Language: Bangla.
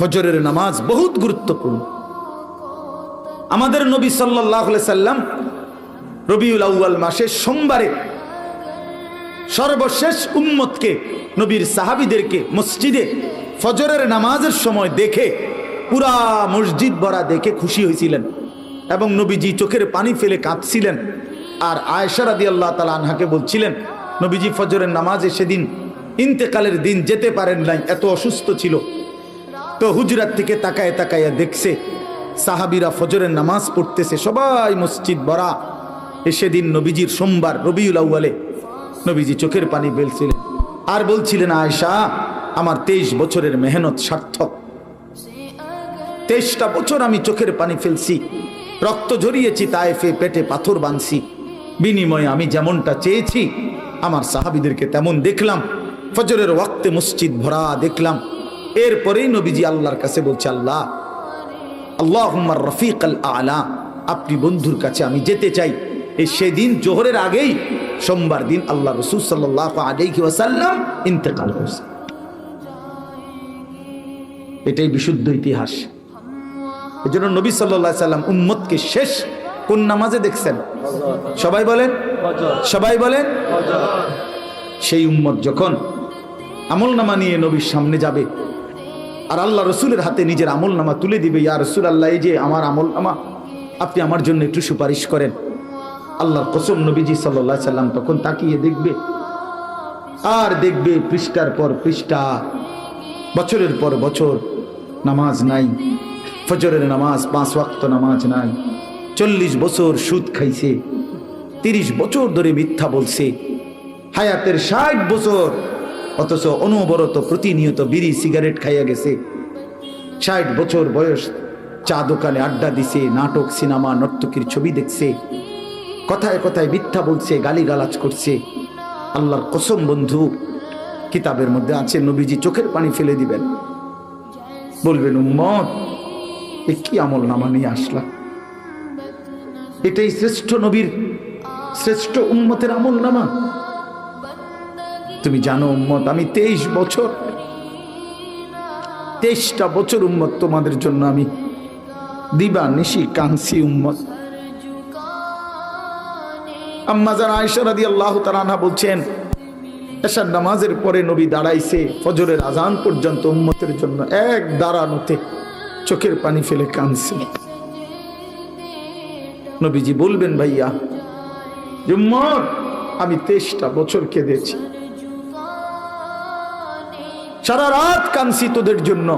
ফজরের নামাজ বহুত গুরুত্বপূর্ণ। আমাদের নবী সাল্লাহ সাল্লাম রবিউল আউ্য়াল মাসের সোমবারে সর্বশেষ উম্মতকে, নবীর সাহাবিদেরকে মসজিদে ফজরের নামাজের সময় দেখে পুরা মসজিদ ভরা দেখে খুশি হয়েছিলেন এবং নবীজি চোখের পানি ফেলে কাঁদছিলেন। আর দিয়ে আল্লাহ তালা আনহাকে বলছিলেন, নবীজি, ফজরের নামাজে সেদিন ইন্তেকালের দিন যেতে পারেন নাই, এত অসুস্থ ছিল। তো হুজরাত থেকে তাকায় তাকায় দেখছে সাহাবিরা ফজরের নামাজ পড়তেছে, সবাই মসজিদ ভরা সেদিন নবীজির সোমবার, রবিউল আউ্বালে নবীজি চোখের পানি ফেলছিলেন আর বলছিলেন আয়সা আমার তেইশ বছরের মেহনত সার্থক। তেইশটা বছর আমি চোখের পানি ফেলছি, রক্ত ঝরিয়েছি, তায়েফে পেটে পাথর বাঁধছি। বিনিময়ে আমি যেমনটা চেয়েছি, আমার সাহাবিদেরকে তেমন দেখলাম। ফজরের ওয়াক্তে মসজিদ ভরা দেখলাম। এরপরেই নবীজি আল্লাহর কাছে বলছে, আল্লাহ আল্লাহ রফিক আল আলা, আপনি বন্ধুর কাছে আমি যেতে চাই। এই সেদিন জোহরের আগেই সোমবার দিন আল্লাহ রসুল সাল্লাহ আলাইহি ওয়াসাল্লাম ইন্তেকাল করছে এটাই বিশুদ্ধ ইতিহাস। এই জন্য নবী সাল্লাহ সাল্লাম উম্মতকে শেষ কোন নামাজে দেখছেন? সবাই বলেন? সবাই বলেন? সেই উম্মত যখন আমল নামা নিয়ে নবীর সামনে যাবে আর আল্লাহ রসুলের হাতে নিজের আমল নামা তুলে দিবে, ইয়া রসুল আল্লাহ যে আমার আমল নামা আপনি আমার জন্য একটু সুপারিশ করেন। আল্লাহর কসম নবীজি সাল্লাহ সাল্লাম তখন তাকিয়ে দেখবে, আর দেখবে পৃষ্ঠার পর পৃষ্ঠা, বছরের পর বছর নামাজ নাই, ফজরের নামাজ, পাঁচ ওয়াক্ত নামাজ নাই, চল্লিশ বছর সুদ খাইছে, তিরিশ বছর ধরে মিথ্যা বলছে, হায়াতের ষাট বছর অথচ অনবরত প্রতিনিয়ত বিড়ি সিগারেট খাইয়া গেছে। ষাট বছর বয়স, চা দোকানে আড্ডা দিছে, নাটক, সিনেমা, নর্তকীর ছবি দেখছে। কথায় কথায় মিথ্যা বলছে, গালিগালাজ করছে। আল্লাহর কসম বন্ধু, কিতাবের মধ্যে আছে, নবীজি চোখের পানি ফেলে দিবেন। বলবেন, উম্মত, এ কি আমল নামা নিয়ে আসলা? এটাই শ্রেষ্ঠ নবীর, শ্রেষ্ঠ উন্মতের আমল নামা। তুমি জানো উম্মত, আমি তেইশ বছর, তেইশটা বছর উম্মত তোমাদের জন্য আমি দিবা নিশি কাংসি উম্মত। নামাজের পরে নবী দাঁড়াইছে ফজরের আজান পর্যন্ত জন্য, এক দাঁড়ানোতে চোখের পানি ফেলে কাঁদছে। নবীজি বলবেন, ভাইয়া উম্মত, আমি তেইশটা বছর কেঁদেছি। সারা রাত কাঁদছি তোদের জন্য।